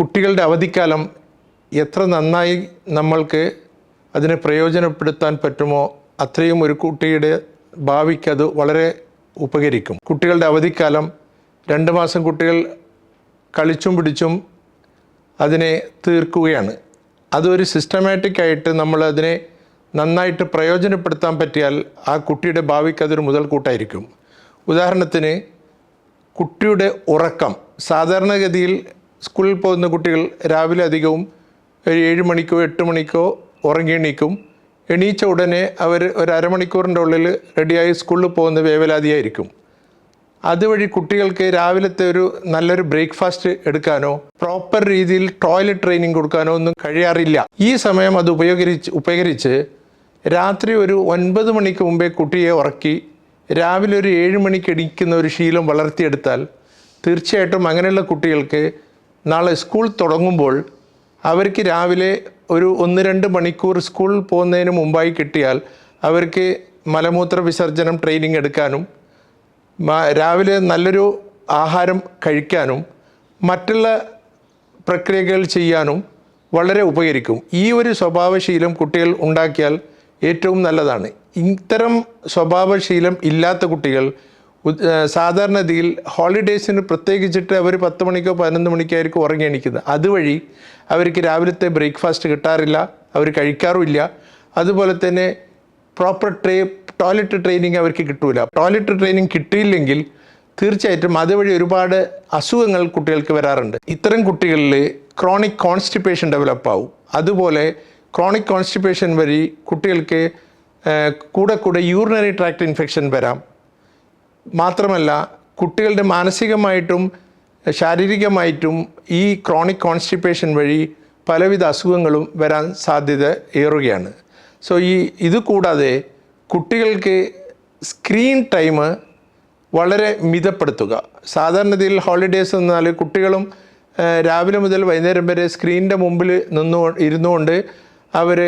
കുട്ടികളുടെ അവധിക്കാലം എത്ര നന്നായി നമ്മൾക്ക് അതിനെ പ്രയോജനപ്പെടുത്താൻ പറ്റുമോ അത്രയും ഒരു കുട്ടിയുടെ ഭാവിക്ക് അത് വളരെ ഉപകരിക്കും. കുട്ടികളുടെ അവധിക്കാലം രണ്ട് മാസം കുട്ടികൾ കളിച്ചും പിടിച്ചും അതിനെ തീർക്കുകയാണ്. അതൊരു സിസ്റ്റമാറ്റിക്കായിട്ട് നമ്മൾ അതിനെ നന്നായിട്ട് പ്രയോജനപ്പെടുത്താൻ പറ്റിയാൽ ആ കുട്ടിയുടെ ഭാവിക്ക് അതൊരു മുതൽക്കൂട്ടായിരിക്കും. ഉദാഹരണത്തിന് കുട്ടിയുടെ ഉറക്കം സാധാരണഗതിയിൽ സ്കൂളിൽ പോകുന്ന കുട്ടികൾ രാവിലെ അധികവും ഏഴ് മണിക്കോ എട്ട് മണിക്കോ ഉറങ്ങി എണീക്കും. എണീച്ച ഉടനെ അവർ ഒരു അരമണിക്കൂറിന്റെ ഉള്ളിൽ റെഡിയായി സ്കൂളിൽ പോകുന്ന വേവലാതിയായിരിക്കും. അതുവഴി കുട്ടികൾക്ക് രാവിലത്തെ ഒരു നല്ലൊരു ബ്രേക്ക്ഫാസ്റ്റ് എടുക്കാനോ പ്രോപ്പർ രീതിയിൽ ടോയ്ലറ്റ് ട്രെയിനിങ് കൊടുക്കാനോ ഒന്നും കഴിയാറില്ല. ഈ സമയം അത് ഉപയോഗിച്ച് ഉപകരിച്ച് രാത്രി ഒരു ഒൻപത് മണിക്ക് മുമ്പേ കുട്ടിയെ ഉറക്കി രാവിലെ ഒരു ഏഴ് മണിക്ക് എണീക്കുന്ന ഒരു ശീലം വളർത്തിയെടുത്താൽ തീർച്ചയായിട്ടും അങ്ങനെയുള്ള കുട്ടികൾക്ക് നാളെ സ്കൂൾ തുടങ്ങുമ്പോൾ അവർക്ക് രാവിലെ ഒരു ഒന്ന് രണ്ട് മണിക്കൂർ സ്കൂൾ പോകുന്നതിന് മുമ്പായി കിട്ടിയാൽ അവർക്ക് മലമൂത്ര വിസർജനം ട്രെയിനിങ് എടുക്കാനും രാവിലെ നല്ലൊരു ആഹാരം കഴിക്കാനും മറ്റുള്ള പ്രക്രിയകൾ ചെയ്യാനും വളരെ ഉപകരിക്കും. ഈ ഒരു സ്വഭാവശീലം കുട്ടികൾ ഉണ്ടാക്കിയാൽ ഏറ്റവും നല്ലതാണ്. ഇത്തരം സ്വഭാവശീലം ഇല്ലാത്ത കുട്ടികൾ സാധാരണഗതിയിൽ ഹോളിഡേയ്സിന് പ്രത്യേകിച്ചിട്ട് അവർ പത്ത് മണിക്കോ പതിനൊന്ന് മണിക്കോ ആയിരിക്കും ഉറങ്ങി എണീക്കുന്നത്. അതുവഴി അവർക്ക് രാവിലത്തെ ബ്രേക്ക്ഫാസ്റ്റ് കിട്ടാറില്ല അവർ കഴിക്കാറുമില്ല. അതുപോലെ തന്നെ പ്രോപ്പർ ട്രേ ടോയ്ലറ്റ് ട്രെയിനിങ് അവർക്ക് കിട്ടൂല. ടോയ്ലറ്റ് ട്രെയിനിങ് കിട്ടിയില്ലെങ്കിൽ തീർച്ചയായിട്ടും അതുവഴി ഒരുപാട് അസുഖങ്ങൾ കുട്ടികൾക്ക് വരാറുണ്ട്. ഇത്തരം കുട്ടികളിൽ ക്രോണിക് കോൺസ്റ്റിപ്പേഷൻ ഡെവലപ്പ് ആവും അതുപോലെ ക്രോണിക് കോൺസ്റ്റിപ്പേഷൻ വഴി കുട്ടികൾക്ക് കൂടെ കൂടെ യൂറിനറി ട്രാക്ട് ഇൻഫെക്ഷൻ വരാം. മാത്രമല്ല കുട്ടികളുടെ മാനസികമായിട്ടും ശാരീരികമായിട്ടും ഈ ക്രോണിക് കോൺസ്റ്റിപ്പേഷൻ വഴി പലവിധ അസുഖങ്ങളും വരാൻ സാധ്യത ഏറുകയാണ്. സോ ഈ ഇത് കൂടാതെ കുട്ടികൾക്ക് സ്ക്രീൻ ടൈം വളരെ മിതപ്പെടുത്തുക. സാധാരണതയിൽ ഹോളിഡേയ്സ് എന്നാൽ കുട്ടികളും രാവിലെ മുതൽ വൈകുന്നേരം വരെ സ്ക്രീനിന്റെ മുമ്പിൽ നിന്നു ഇരുന്നുകൊണ്ട് അവർ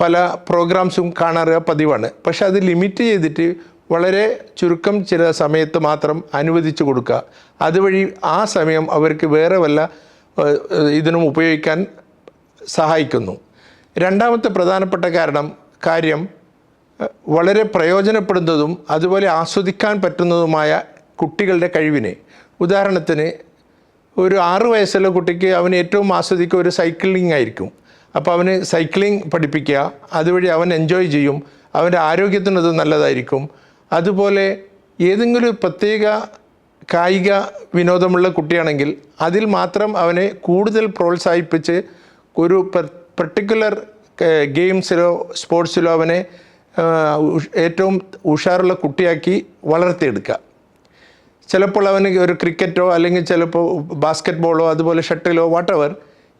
പല പ്രോഗ്രാംസും കാണാറ് പതിവാണ്. പക്ഷെ അത് ലിമിറ്റ് ചെയ്തിട്ട് വളരെ ചുരുക്കം ചില സമയത്ത് മാത്രം അനുവദിച്ചു കൊടുക്കുക. അതുവഴി ആ സമയം അവർക്ക് വേറെ വല്ല ഇതിനും ഉപയോഗിക്കാൻ സഹായിക്കുന്നു. രണ്ടാമത്തെ പ്രധാനപ്പെട്ട കാരണം കാര്യം വളരെ പ്രയോജനപ്പെടുന്നതും അതുപോലെ ആസ്വദിക്കാൻ പറ്റുന്നതുമായ കുട്ടികളുടെ കഴിവിനെ. ഉദാഹരണത്തിന് ഒരു ആറു വയസ്സുള്ള കുട്ടിക്ക് അവന് ഏറ്റവും ആസ്വദിക്കുക ഒരു സൈക്ലിംഗ് ആയിരിക്കും. അപ്പോൾ അവന് സൈക്ലിംഗ് പഠിപ്പിക്കുക അതുവഴി അവൻ എൻജോയ് ചെയ്യും അവന്റെ ആരോഗ്യത്തിനത് നല്ലതായിരിക്കും. അതുപോലെ ഏതെങ്കിലും പ്രത്യേക കായിക വിനോദമുള്ള കുട്ടിയാണെങ്കിൽ അതിൽ മാത്രം അവനെ കൂടുതൽ പ്രോത്സാഹിപ്പിച്ച് ഒരു പെർട്ടിക്കുലർ ഗെയിംസിലോ സ്പോർട്സിലോ അവനെ ഏറ്റവും ഉഷാറുള്ള കുട്ടിയാക്കി വളർത്തിയെടുക്കുക. ചിലപ്പോൾ അവന് ഒരു ക്രിക്കറ്റോ അല്ലെങ്കിൽ ചിലപ്പോൾ ബാസ്ക്കറ്റ് ബോളോ അതുപോലെ ഷട്ടിലോ വാട്ടവർ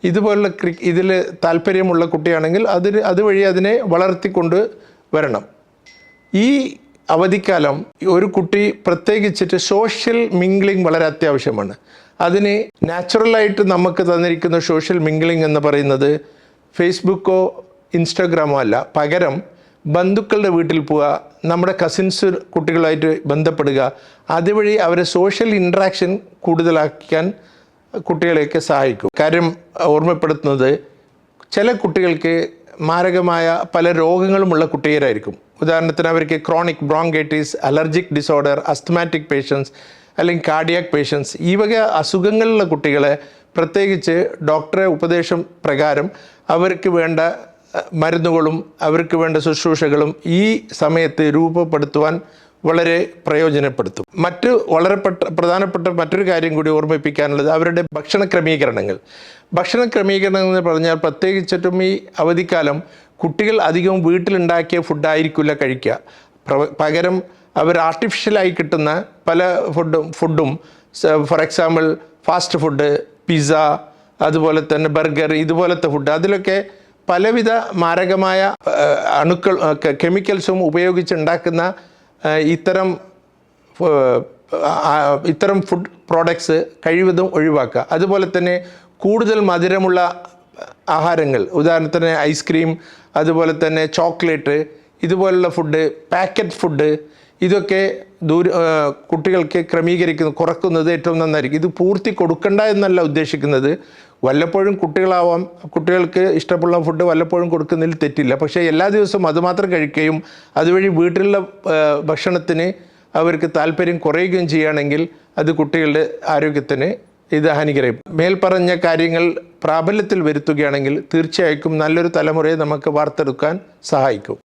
ഇതുപോലുള്ള ക്രി ഇതിൽ താല്പര്യമുള്ള കുട്ടിയാണെങ്കിൽ അതിന് അതുവഴി അതിനെ വളർത്തിക്കൊണ്ട് വരണം. ഈ അവധിക്കാലം ഒരു കുട്ടി പ്രത്യേകിച്ചിട്ട് സോഷ്യൽ മിംഗ്ലിംഗ് വളരെ അത്യാവശ്യമാണ്. അതിന് നാച്ചുറലായിട്ട് നമുക്ക് തന്നിരിക്കുന്ന സോഷ്യൽ മിംഗ്ലിംഗ് എന്ന് പറയുന്നത് ഫേസ്ബുക്കോ ഇൻസ്റ്റാഗ്രാമോ അല്ല. പകരം ബന്ധുക്കളുടെ വീട്ടിൽ പോവുക നമ്മുടെ കസിൻസ് കുട്ടികളായിട്ട് ബന്ധപ്പെടുക അതുവഴി അവരെ സോഷ്യൽ ഇൻട്രാക്ഷൻ കൂടുതലാക്കാൻ കുട്ടികളെയൊക്കെ സഹായിക്കും. കാര്യം ഓർമ്മപ്പെടുത്തുന്നത് ചില കുട്ടികൾക്ക് മാരകമായ പല രോഗങ്ങളുമുള്ള കുട്ടികളായിരിക്കും ഉദാഹരണത്തിന് അവർക്ക് chronic bronchitis allergic disorder asthmatic patients അല്ലെങ്കിൽ കാർഡിയാക് പേഷ്യൻസ് ഈ വക അസുഖങ്ങളുള്ള കുട്ടികളെ പ്രത്യേകിച്ച് ഡോക്ടറെ ഉപദേശം പ്രകാരം അവർക്ക് വേണ്ട മരുന്നുകളും അവർക്ക് വേണ്ട ശുശ്രൂഷകളും ഈ സമയത്ത് രൂപപ്പെടുത്തുവാൻ വളരെ പ്രയോജനപ്പെടുത്തും. മറ്റ് വളരെ പെട്ട പ്രധാനപ്പെട്ട മറ്റൊരു കാര്യം കൂടി ഓർമ്മിപ്പിക്കാനുള്ളത് അവരുടെ ഭക്ഷണ ക്രമീകരണങ്ങൾ. ഭക്ഷണ ക്രമീകരണങ്ങൾ എന്ന് പറഞ്ഞാൽ പ്രത്യേകിച്ചിട്ടും ഈ അവധിക്കാലം കുട്ടികൾ അധികവും വീട്ടിലുണ്ടാക്കിയ ഫുഡായിരിക്കില്ല കഴിക്കുക. പകരം അവർ ആർട്ടിഫിഷ്യലായി കിട്ടുന്ന പല ഫുഡും ഫുഡും for example fast food pizza അതുപോലെ തന്നെ ബർഗർ ഇതുപോലത്തെ ഫുഡ് അതിലൊക്കെ പലവിധ മാരകമായ അണുക്കൾ കെമിക്കൽസും ഉപയോഗിച്ചുണ്ടാക്കുന്ന ഇത്തരം ഇത്തരം ഫുഡ് പ്രോഡക്ട്സ് കഴിവതും ഒഴിവാക്കുക. അതുപോലെ തന്നെ കൂടുതൽ മധുരമുള്ള ആഹാരങ്ങൾ ഉദാഹരണത്തിന് ഐസ്ക്രീം അതുപോലെ തന്നെ ചോക്ലേറ്റ് ഇതുപോലുള്ള ഫുഡ് പാക്കറ്റ് ഫുഡ് ഇതൊക്കെ ദൂര കുട്ടികൾക്ക് ക്രമീകരിക്കുന്ന കുറക്കുന്നത് ഏറ്റവും നന്നായിരിക്കും. ഇത് പൂർത്തി കൊടുക്കണ്ട എന്നല്ല ഉദ്ദേശിക്കുന്നത്. വല്ലപ്പോഴും കുട്ടികളാവാം കുട്ടികൾക്ക് ഇഷ്ടമുള്ള ഫുഡ് വല്ലപ്പോഴും കൊടുക്കുന്നതിൽ തെറ്റില്ല. പക്ഷേ എല്ലാ ദിവസവും അതുമാത്രം കഴിക്കുകയും അതുവഴി വീട്ടിലുള്ള ഭക്ഷണത്തിന് അവർക്ക് താല്പര്യം കുറയുകയും ചെയ്യുകയാണെങ്കിൽ അത് കുട്ടികളുടെ ആരോഗ്യത്തിന് ഇത് ഹാനികരം മേൽപ്പറഞ്ഞ കാര്യങ്ങൾ പ്രാബല്യത്തിൽ വരുത്തുകയാണെങ്കിൽ തീർച്ചയായും നല്ലൊരു തലമുറയെ നമുക്ക് വാർത്തെടുക്കാൻ സഹായിക്കും.